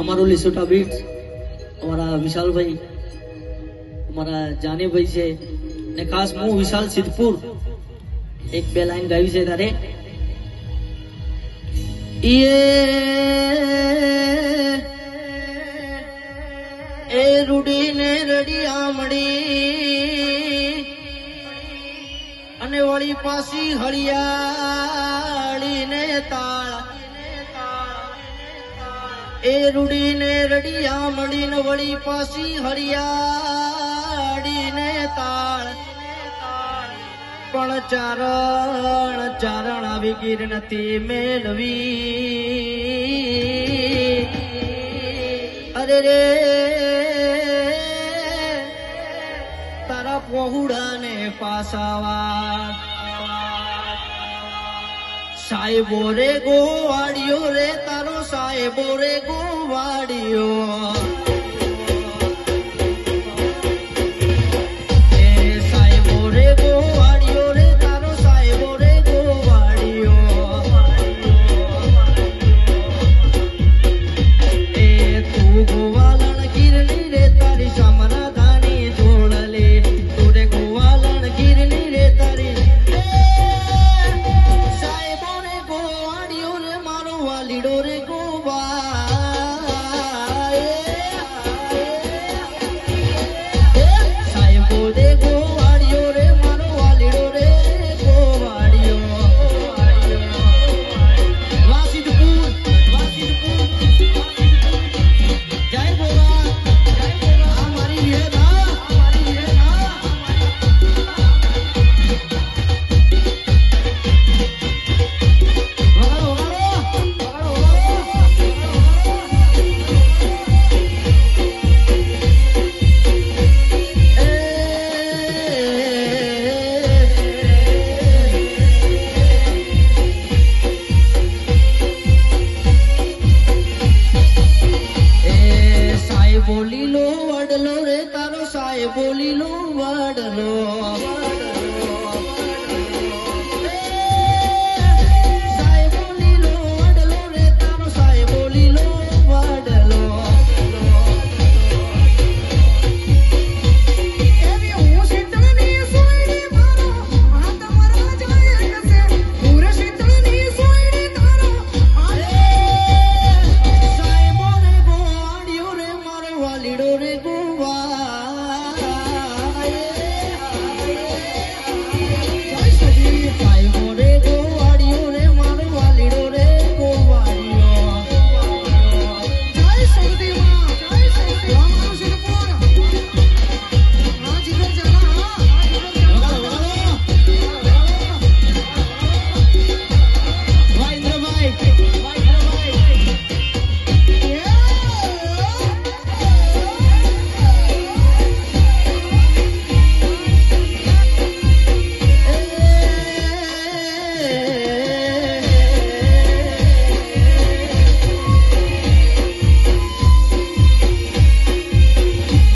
અમારું લીસોટા બીટ અમારા વિશાલભાઈ, અમારા જાનેભાઈ છે ને ખાસ હું વિશાલ સિદ્ધપુર. એક બે લાઈન ગાવી છે તારે. એ એ રૂડીને રડી આમડી અને વળી પાછી હળિયાળીને તાળ એ રૂડીને રડિયા મળીને વળી પાછી હરિયાળીને તાળ. પણ ચારણ ચારણ આવી ગીર નથી મેળવી. અરે રે, તારા પહોળાને પાસાવા સાહેબો રે ગોવાડિયો રે તારો સાહેબો રે ગોવાડિયો ಇಡೂರಿಗೂ ಬಾ સાહેબ બોલીલો વડલો રે તારો સાહેબ બોલીલો વડલો ಬಿಡುರಿ ಗುವಾ